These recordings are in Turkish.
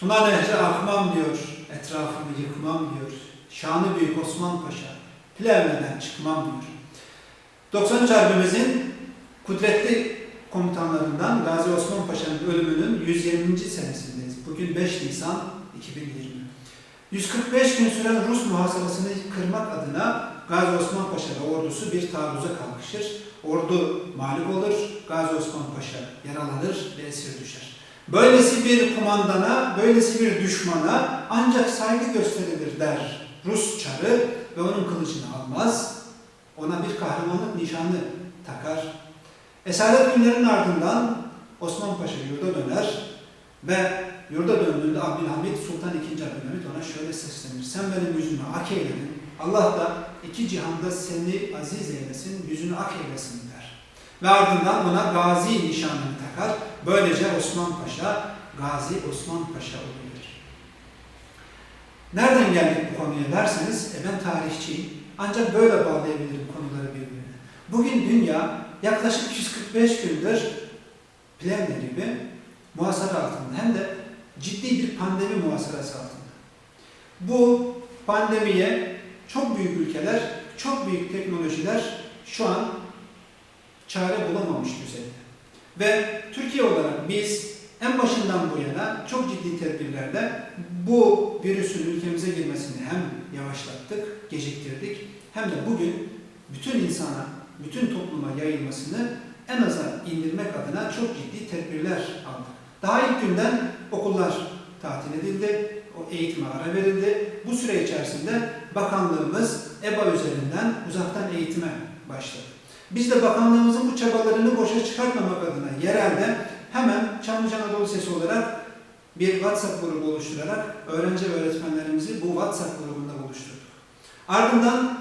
Tuna nehri akmam diyor, etrafımı yıkmam diyor. Şanı büyük Osman Paşa, Plevne'den çıkmam diyor. 93 Harbimizin kudretli komutanlarından Gazi Osman Paşa'nın ölümünün 120. senesindeyiz. Bugün 5 Nisan 2020. 145 gün süren Rus muhasebasını kırmak adına Gazi Osman Paşa ve ordusu bir taarruza kalkışır. Ordu mağlup olur, Gazi Osman Paşa yaralanır ve esir düşer. Böylesi bir kumandana, böylesi bir düşmana ancak saygı gösterilir der Rus çarı ve onun kılıcını almaz. Ona bir kahramanlık nişanı takar. Esaret günlerinin ardından Osman Paşa yurda döner ve yurda döndüğünde Abdülhamit Sultan II. Abdülhamit ona şöyle seslenir. Sen benim yüzümü ak eyledin. Allah da iki cihanda seni aziz eylesin, yüzünü ak eylesin der. Ve ardından ona gazi nişanını takar. Böylece Osman Paşa, Gazi Osman Paşa oluyor. Nereden geldik bu konuya derseniz, e ben tarihçiyim. Ancak böyle bağlayabilirim konuları birbirine. Bugün dünya yaklaşık 145 gündür Plevne gibi muhasara altında hem de ciddi bir pandemi muhasarası altında. Bu pandemiye çok büyük ülkeler, çok büyük teknolojiler şu an çare bulamamış düzeyde. Ve Türkiye olarak biz en başından bu yana çok ciddi tedbirlerle bu virüsün ülkemize girmesini hem yavaşlattık, geciktirdik hem de bugün bütün insana, bütün topluma yayılmasını en aza indirmek adına çok ciddi tedbirler aldık. Daha ilk günden okullar tatil edildi, o eğitime ara verildi. Bu süre içerisinde bakanlığımız EBA üzerinden uzaktan eğitime başladı. Biz de bakanlığımızın bu çabalarını boşa çıkartmamak adına yerelde hemen Çamlıca Anadolu Sesi olarak bir WhatsApp grubu oluşturarak öğrenci ve öğretmenlerimizi bu WhatsApp grubunda buluşturduk. Ardından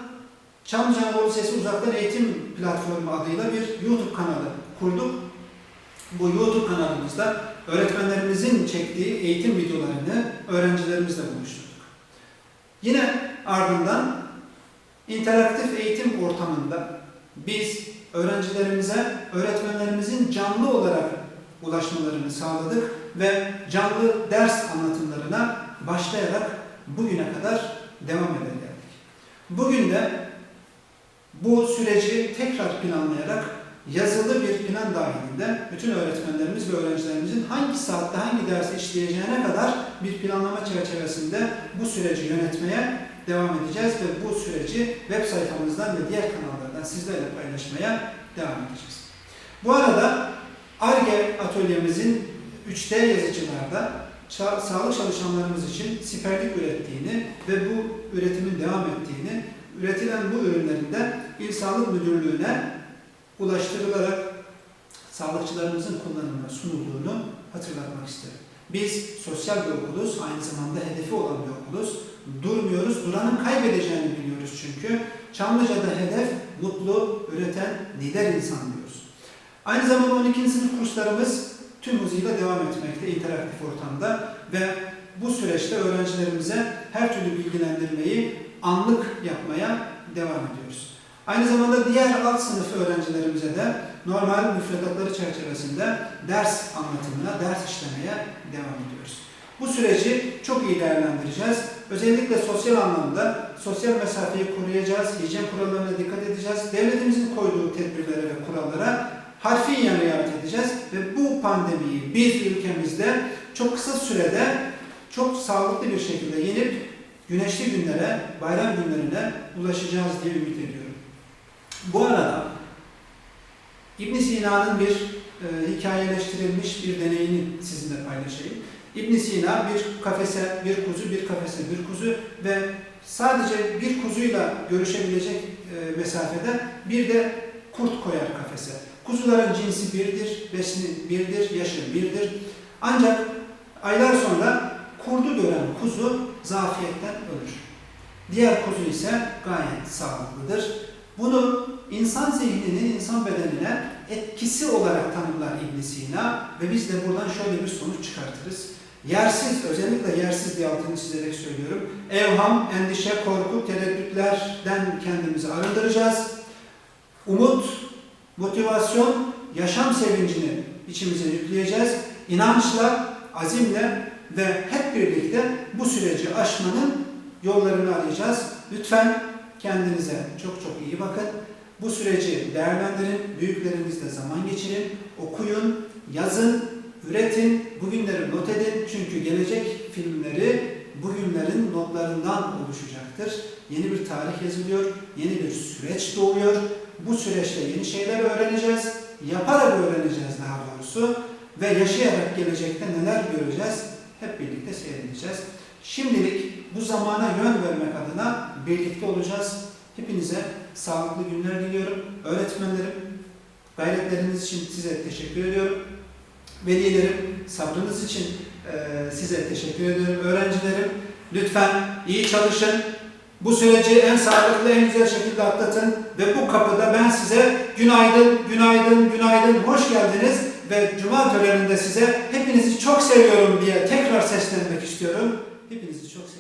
Çamlıca Anadolu Sesi Uzaktan Eğitim Platformu adıyla bir YouTube kanalı kurduk. Bu YouTube kanalımızda öğretmenlerimizin çektiği eğitim videolarını öğrencilerimizle buluşturduk. Yine ardından interaktif eğitim ortamında biz öğrencilerimize öğretmenlerimizin canlı olarak ulaşmalarını sağladık ve canlı ders anlatımlarına başlayarak bugüne kadar devam ederek. Bugün de bu süreci tekrar planlayarak yazılı bir plan dahilinde bütün öğretmenlerimiz ve öğrencilerimizin hangi saatte hangi dersi işleyeceğine kadar bir planlama çerçevesinde bu süreci yönetmeye devam edeceğiz ve bu süreci web sayfamızdan ve diğer kanallardan sizlerle paylaşmaya devam edeceğiz. Bu arada ARGE atölyemizin 3D yazıcılarda ça- sağlık çalışanlarımız için siperlik ürettiğini ve bu üretimin devam ettiğini, üretilen bu ürünlerin de İl Sağlık Müdürlüğü'ne ulaştırılarak sağlıkçılarımızın kullanımına sunulduğunu hatırlatmak isterim. Biz sosyal bir okuluz, aynı zamanda hedefi olan bir okuluz. Durmuyoruz, duranın kaybedeceğini biliyoruz çünkü. Çamlıca'da hedef mutlu, üreten, lider insan diyoruz. Aynı zamanda 12. sınıf kurslarımız tüm hızıyla devam etmekte interaktif ortamda ve bu süreçte öğrencilerimize her türlü bilgilendirmeyi anlık yapmaya devam ediyoruz. Aynı zamanda diğer alt sınıf öğrencilerimize de normal müfredatları çerçevesinde ders anlatımına, ders işlemeye devam ediyoruz. Bu süreci çok iyi değerlendireceğiz. Özellikle sosyal anlamda sosyal mesafeyi koruyacağız, hijyen kurallarına dikkat edeceğiz. Devletimizin koyduğu tedbirlere ve kurallara harfiyen riayet edeceğiz ve bu pandemiyi biz ülkemizde çok kısa sürede çok sağlıklı bir şekilde yenip güneşli günlere, bayram günlerine ulaşacağız diye ümit ediyorum. Bu arada İbn Sina'nın bir e, hikayeleştirilmiş bir deneyini sizinle paylaşayım. İbn Sina bir kafese, bir kuzu, bir kafese, bir kuzu ve sadece bir kuzuyla görüşebilecek e, mesafede bir de kurt koyar kafese. Kuzuların cinsi birdir, besini birdir, yaşı birdir. Ancak aylar sonra kurdu gören kuzu zafiyetten ölür. Diğer kuzu ise gayet sağlıklıdır. Bunu insan zihninin insan bedenine etkisi olarak tanımlar ibn Sina ve biz de buradan şöyle bir sonuç çıkartırız. Yersiz, özellikle yersiz diye altını çizerek söylüyorum. Evham, endişe, korku, tereddütlerden kendimizi arındıracağız. Umut, motivasyon, yaşam sevincini içimize yükleyeceğiz. İnançla, azimle ve hep birlikte bu süreci aşmanın yollarını arayacağız. Lütfen kendinize çok çok iyi bakın. Bu süreci değerlendirin, büyüklerinizle zaman geçirin, okuyun, yazın, üretin, bugünleri not edin. Çünkü gelecek filmleri bugünlerin notlarından oluşacaktır. Yeni bir tarih yazılıyor, yeni bir süreç doğuyor. Bu süreçte yeni şeyler öğreneceğiz, yaparak öğreneceğiz daha doğrusu ve yaşayarak gelecekte neler göreceğiz hep birlikte seyredeceğiz. Şimdilik bu zamana yön vermek adına birlikte olacağız. Hepinize sağlıklı günler diliyorum. Öğretmenlerim, gayretleriniz için size teşekkür ediyorum. Velilerim, sabrınız için e, size teşekkür ediyorum. Öğrencilerim, lütfen iyi çalışın. Bu süreci en sağlıklı, en güzel şekilde atlatın. Ve bu kapıda ben size günaydın, günaydın, günaydın, hoş geldiniz. Ve Cuma töreninde size hepinizi çok seviyorum diye tekrar seslenmek istiyorum. Hepinizi çok seviyorum.